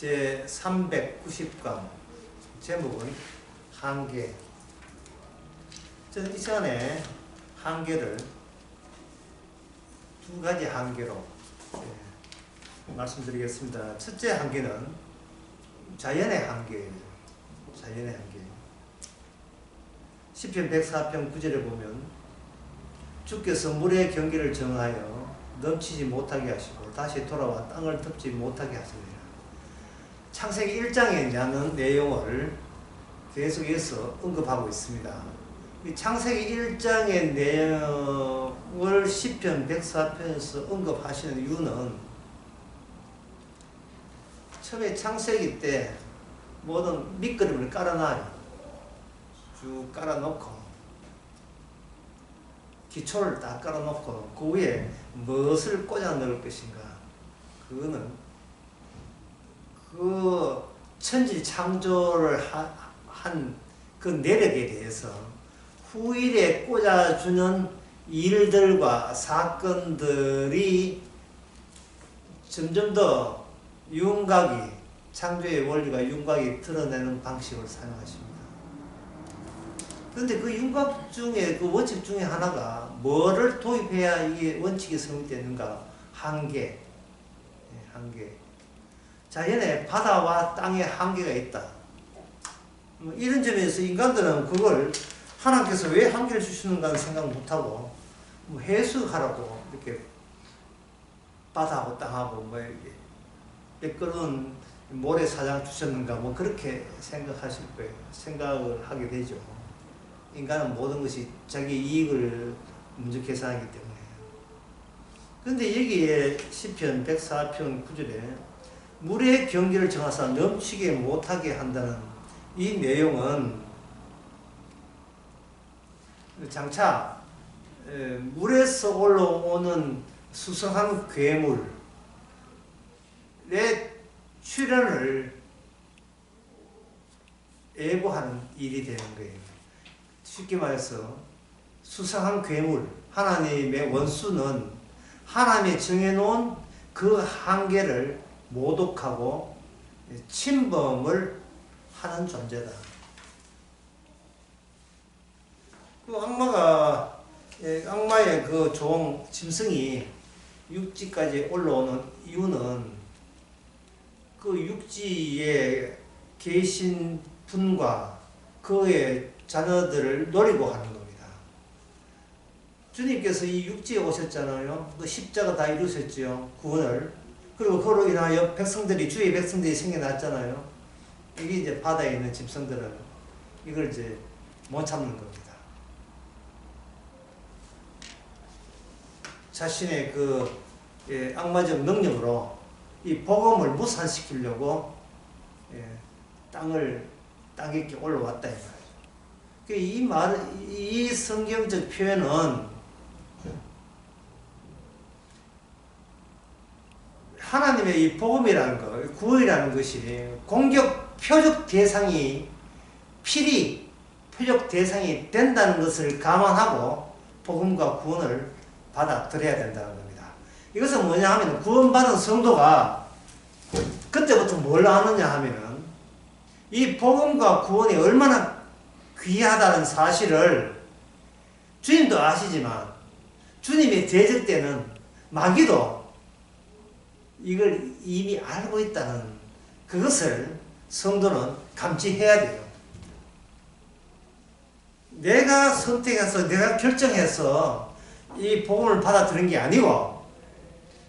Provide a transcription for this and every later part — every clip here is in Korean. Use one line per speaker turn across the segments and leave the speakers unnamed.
제 390강 제목은 한계. 저는 이 시간에 한계를 두 가지 한계로 예, 말씀드리겠습니다. 첫째 한계는 자연의 한계예요. 자연의 한계. 시편 104편 9절에 보면 주께서 물의 경계를 정하여 넘치지 못하게 하시고 다시 돌아와 땅을 덮지 못하게 하시니라. 창세기 1장에 있는 내용을 계속해서 언급하고 있습니다. 이 창세기 1장의 내용을 시편 104편에서 언급하시는 이유는 처음에 창세기 때 모든 밑그림을 깔아놔요. 쭉 깔아놓고 기초를 딱 깔아놓고 그 위에 무엇을 꽂아 넣을 것인가 그거는 그 천지 창조를 한 그 내력에 대해서 후일에 꽂아주는 일들과 사건들이 점점 더 윤곽이 창조의 원리가 윤곽이 드러내는 방식을 사용하십니다. 그런데 그 윤곽 중에 그 원칙 중에 하나가 뭐를 도입해야 이게 원칙이 성립되는가? 한계. 예, 한계. 자연에 바다와 땅에 한계가 있다. 뭐 이런 점에서 인간들은 그걸 하나님께서 왜 한계를 주시는가 생각 못하고 뭐 해석하라고 이렇게 바다하고 땅하고 뭐 매끄러운 모래사장 주셨는가 뭐 그렇게 생각하실 거예요. 생각을 하게 되죠. 인간은 모든 것이 자기 이익을 먼저 계산하기 때문에. 그런데 여기에 시편 104편 9절에 물의 경계를 정하사 넘치게 못하게 한다는 이 내용은 장차 물에서 올라오는 수성한 괴물의 출현을 예고하는 일이 되는 거예요. 쉽게 말해서 수상한 괴물, 하나님의 원수는 하나님이 정해놓은 그 한계를 모독하고 침범을 하는 존재다. 그 악마가 예, 악마의 그 종 짐승이 육지까지 올라오는 이유는 그 육지에 계신 분과 그의 자녀들을 노리고 하는 겁니다. 주님께서 이 육지에 오셨잖아요. 그 십자가 다 이루셨죠. 구원을. 그리고 그로 인하여 백성들이, 주의 백성들이 생겨났잖아요. 이게 이제 바다에 있는 짐승들은 이걸 이제 못 참는 겁니다. 자신의 그 예, 악마적 능력으로 이 복음을 무산시키려고 예, 땅을 땅에 올라왔다. 그이 말, 이 성경적 표현은 하나님의 이 복음이라는 거, 구원이라는 것이 공격 표적 대상이 필히 표적 대상이 된다는 것을 감안하고 복음과 구원을 받아들여야 된다는 겁니다. 이것은 뭐냐 하면 구원받은 성도가 그때부터 뭘 아느냐 하면은 이 복음과 구원이 얼마나 귀하다는 사실을 주님도 아시지만 주님이 대적 때는 마귀도 이걸 이미 알고 있다는 그것을 성도는 감지해야 돼요. 내가 선택해서 내가 결정해서 이 복음을 받아들인 게 아니고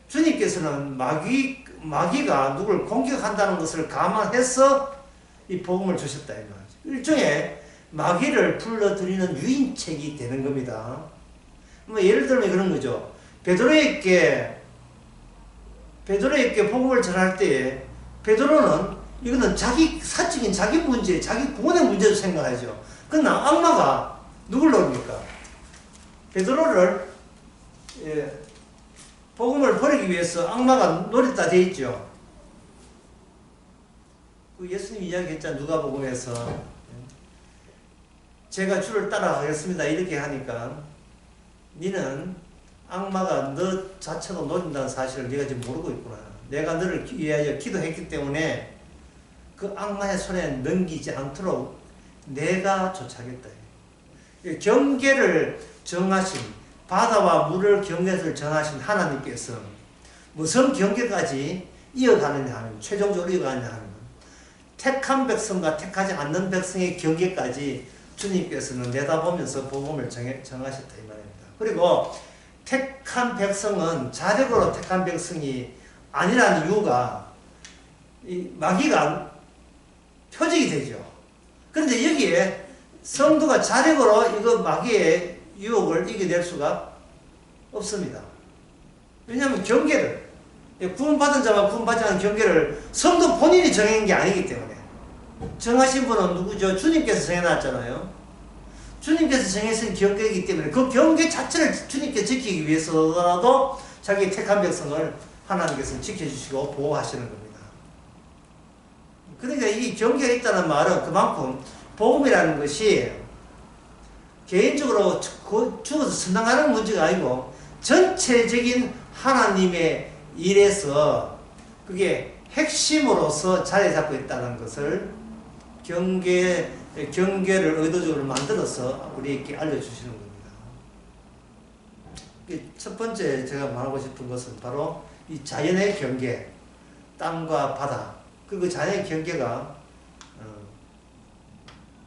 주님께서는 마귀 마귀가 누굴 공격한다는 것을 감안해서 이 복음을 주셨다 이 말이죠. 일종의 마귀를 불러들이는 유인책이 되는 겁니다. 뭐 예를 들면 그런 거죠. 베드로에게 베드로에게 복음을 전할 때 베드로는 이거는 자기 사적인 자기 문제, 자기 구원의 문제로 생각하죠. 그러나 악마가 누굴 노립니까? 베드로를 예, 복음을 버리기 위해서 악마가 노렸다 돼 있죠. 그 예수님 이야기했잖아 누가 복음에서 제가 주를 따라가겠습니다 이렇게 하니까 니는 악마가 너 자체도 노린다는 사실을 네가 지금 모르고 있구나. 내가 너를 위하여 기도했기 때문에 그 악마의 손에 넘기지 않도록 내가 조차겠다. 경계를 정하신 바다와 물을 경계를 정하신 하나님께서 무슨 경계까지 이어가느냐 하면 최종적으로 이어가느냐 하면 택한 백성과 택하지 않는 백성의 경계까지 주님께서는 내다보면서 복음을 정해, 정하셨다 이 말입니다. 그리고 택한 백성은 자력으로 택한 백성이 아니라는 이유가 이 마귀가 표적이 되죠. 그런데 여기에 성도가 자력으로 이거 마귀의 유혹을 이겨낼 수가 없습니다. 왜냐하면 경계를 구원받은 자와 구원받지 않은 경계를 성도 본인이 정한 게 아니기 때문에 정하신 분은 누구죠? 주님께서 정해놨잖아요. 주님께서 정해진 경계이기 때문에 그 경계 자체를 주님께 지키기 위해서라도 자기 택한 백성을 하나님께서 지켜주시고 보호하시는 겁니다. 그러니까 이 경계가 있다는 말은 그만큼 복음이라는 것이 개인적으로 죽어서 선당하는 문제가 아니고 전체적인 하나님의 일에서 그게 핵심으로서 자리 잡고 있다는 것을 경계, 경계를 의도적으로 만들어서 우리에게 알려주시는 겁니다. 첫 번째 제가 말하고 싶은 것은 바로 이 자연의 경계, 땅과 바다, 그리고 자연의 경계가 어,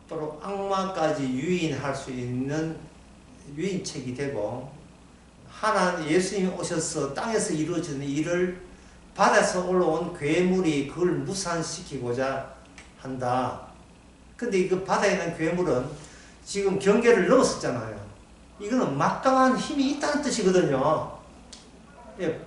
바로 악마까지 유인할 수 있는 유인책이 되고 하나 예수님이 오셔서 땅에서 이루어지는 일을 바다에서 올라온 괴물이 그걸 무산시키고자 한다. 근데 이 그 바다에 있는 괴물은 지금 경계를 넘었었잖아요. 이거는 막강한 힘이 있다는 뜻이거든요. 예,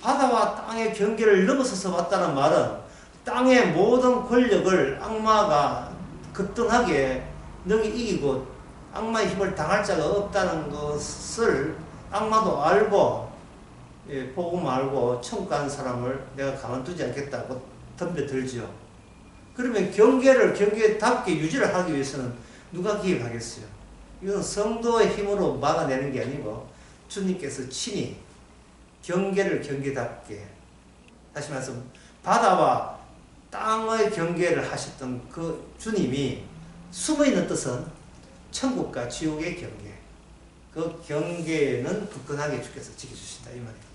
바다와 땅의 경계를 넘어서서 왔다는 말은 땅의 모든 권력을 악마가 급등하게 능히 이기고 악마의 힘을 당할 자가 없다는 것을 악마도 알고 예, 복음 알고 천국 가는 사람을 내가 가만두지 않겠다고 덤벼들죠. 그러면 경계를 경계답게 유지를 하기 위해서는 누가 기획하겠어요? 이건 성도의 힘으로 막아내는 게 아니고 주님께서 친히 경계를 경계답게 다시 말해서 바다와 땅의 경계를 하셨던 그 주님이 숨어있는 뜻은 천국과 지옥의 경계 그 경계는 굳건하게 주께서 지켜주신다 이 말입니다.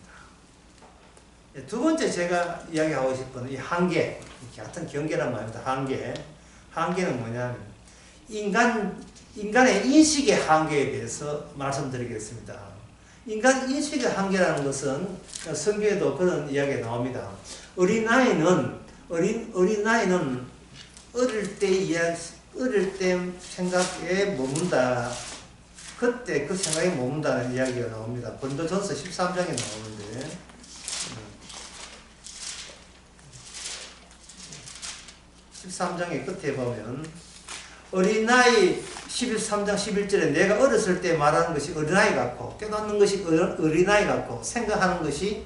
예, 두 번째 제가 이야기하고 싶은 이 한계 같은 경계란 말입니다. 한계 한계는 뭐냐면 인간 인간의 인식의 한계에 대해서 말씀드리겠습니다. 인간 인식의 한계라는 것은 성경에도 그런 이야기가 나옵니다. 어린아이는 어린 어린아이는 어릴 때 이야기 어릴 때 생각에 머문다. 그때 그 생각에 머문다는 이야기가 나옵니다. 본도전서 13장에 나오는데 13장의 끝에 보면 어린아이 11, 3장 11절에 내가 어렸을 때 말하는 것이 어린아이 같고 깨닫는 것이 어린아이 같고 생각하는 것이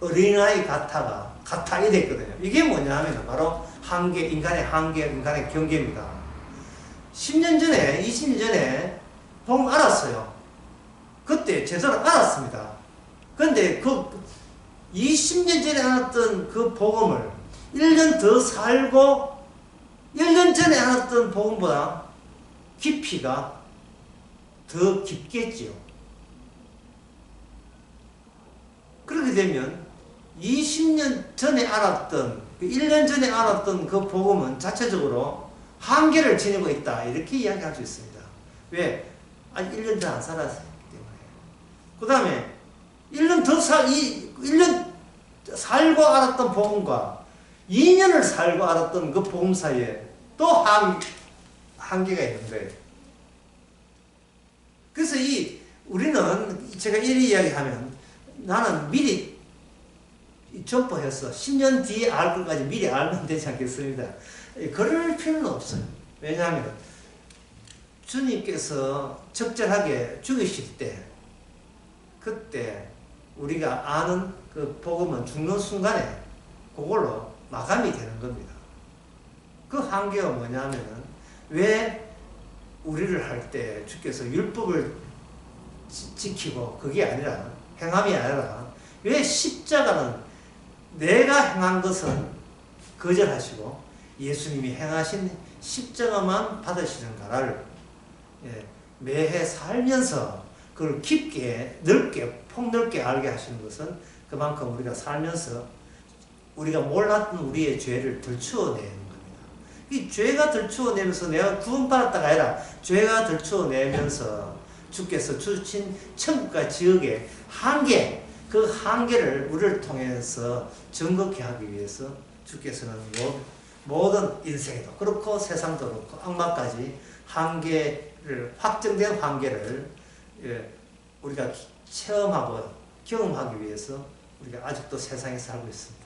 어린아이 같아가 같아 이래 있거든요. 이게 뭐냐 하면 바로 한계, 인간의 한계, 인간의 경계입니다. 10년 전에, 20년 전에 복음 알았어요. 그때 제대로 알았습니다. 근데 그 20년 전에 알았던 그 복음을 1년 더 살고 1년 전에 알았던 복음보다 깊이가 더 깊겠지요. 그렇게 되면 20년 전에 알았던, 1년 그 전에 알았던 그 복음은 자체적으로 한계를 지니고 있다. 이렇게 이야기할 수 있습니다. 왜? 아직 1년 더안 살았기 때문에. 그 다음에 1년 더 사, 1년 살고 알았던 복음과 2년을 살고 알았던 그 복음 사이에 또 한, 한계가 있는 거예요. 그래서 이, 우리는 제가 이리 이야기하면 나는 미리 점프해서 10년 뒤에 알 것까지 미리 알면 되지 않겠습니다. 그럴 필요는 없어요. 왜냐하면 주님께서 적절하게 죽으실 때 그때 우리가 아는 그 복음은 죽는 순간에 그걸로 마감이 되는 겁니다. 그 한계가 뭐냐면은 왜 우리를 할 때 주께서 율법을 지, 키고 그게 아니라 행함이 아니라 왜 십자가는 내가 행한 것은 거절하시고 예수님이 행하신 십자가만 받으시는가를 예, 매해 살면서 그걸 깊게 넓게 폭넓게 알게 하시는 것은 그만큼 우리가 살면서 우리가 몰랐던 우리의 죄를 들추어내는 겁니다. 이 죄가 들추어내면서 내가 구원받았다가 아니라 죄가 들추어내면서 주께서 주신 천국과 지역의 한계 그 한계를 우리를 통해서 정극케 하기 위해서 주께서는 모- 모든 인생에도 그렇고 세상도 그렇고 악마까지 한계를 확정된 한계를 예, 우리가 체험하고 경험하기 위해서 우리가 아직도 세상에 살고 있습니다.